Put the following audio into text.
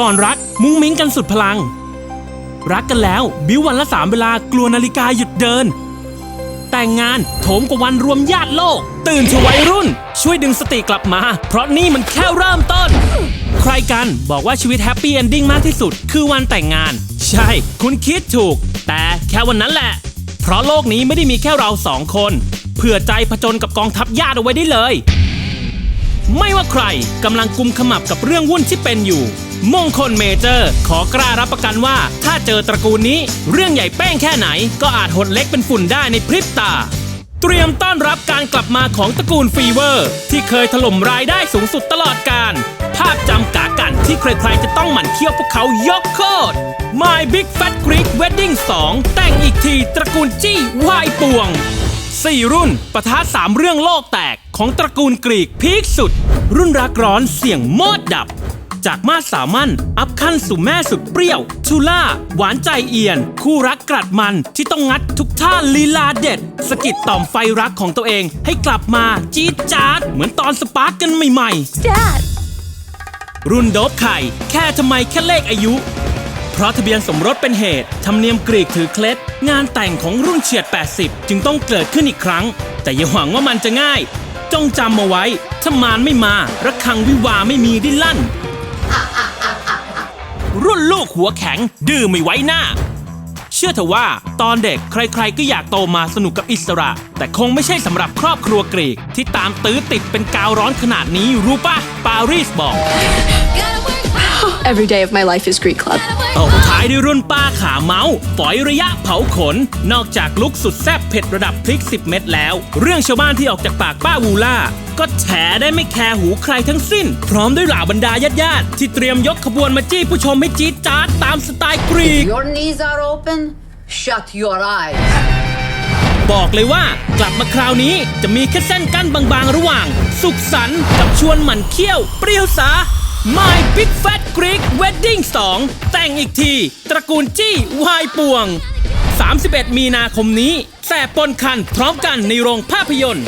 ก่อนรักมุ้งมิ้งกันสุดพลัง รักกันแล้วบิ้ววันละสามเวลากลัวนาฬิกาหยุดเดิน แต่งงานโถมกว่าวันรวมญาติโลก ตื่นเถอะวัยรุ่น ช่วยดึงสติกลับมา เพราะนี่มันแค่เริ่มต้น ใครกันบอกว่าชีวิตแฮปปี้เอนดิ้งมากที่สุด คือวันแต่งงาน ใช่ คุณคิดถูก แต่แค่วันนั้นแหละ เพราะโลกนี้ไม่ได้มีแค่เราสองคนเผื่อใจผจญกับกองทัพญาติเอาไว้ได้เลย ไม่ว่าใครกำลังกุมขมับกับเรื่องวุ่นที่เป็นอยู่ มงคลเมเจอร์ ขอกล้ารับประกันว่า ถ้าเจอตระกูลนี้ เรื่องใหญ่แป้งแค่ไหน ก็อาจหดเล็กเป็นฝุ่นได้ในพริบตา เตรียมต้อนรับการกลับมาของตระกูลฟีเวอร์ ที่เคยถล่มรายได้สูงสุดตลอดการ ภาพจำกากันที่ใครๆจะต้องหมั่นเคี้ยวพวกเขายกโคตร My Big Fat Greek Wedding 2 แต่งอีกทีตระกูลจี้วายป่วง 4 รุ่นประทะ3เรื่องโลกแตก ของตระกูลกรีกพีคสุด รุ่นรักร้อนเสี่ยงมอดดับ จากมาสสามัญอัพขั้นสู่แม่สุดเปรี้ยว ชูล่า หวานใจเอียน คู่รักกรัดมันที่ต้องงัดทุกท่าลีลาเด็ดสะกิดต่อมไฟรักของตัวเองให้กลับมาจี๊ดจ๊าดเหมือนตอนสปาร์กกันใหม่ๆ Dad! รุ่นโดบไข่ แค่ทำไมแค่เลขอายุ เพราะทะเบียนสมรสเป็นเหตุธรรมเนียมกรีกถือเคล็ด งานแต่งของรุ่นเฉียด 80 จึงต้องเกิดขึ้นอีกครั้ง แต่อย่าหวังว่ามันจะง่าย จงจำมาไว้ ถ้ามารไม่มาระฆังวิวาไม่มีได้ลั่น รุ่นลูกหัวแข็ง ดื้อไม่ไว้หน้า เชื่อเถอะว่าตอนเด็กใครๆก็อยากโตมาสนุกกับอิสระ แต่คงไม่ใช่สำหรับครอบครัวกรีก ที่ตามตื้อติดเป็นกาวร้อนขนาดนี้รู้ปะปารีสบอก Every day of my life is Greek Club. ตบท้ายด้วยรุ่นป้าขาเมาส์ฝอยระยะเผาขน นอกจากลุกสุดแซ่บเผ็ดระดับพริก 10 เม็ดแล้ว เรื่องชาวบ้านที่ออกจากปากป้าวูล่า ก็แฉได้ไม่แคร์หูใครทั้งสิ้น พร้อมด้วยเหล่าบรรดาญาติๆที่เตรียมยกขบวนมาจี้ผู้ชมให้จี๊ดจ๊าดตามสไตล์กรีก Your knees are open, shut your eyes. บอกเลยว่ากลับมาคราวนี้จะมีแค่เส้นกั้นบางๆ ระหว่าง สุขสันต์กับชวนหมั่นเคี้ยว เปรี้ยวสา My Big Fat Greek Wedding 2 แต่งอีกที ตระกูลจี้วายป่วง 31 มีนาคมนี้แสบปนคันพร้อมกันในโรงภาพยนตร์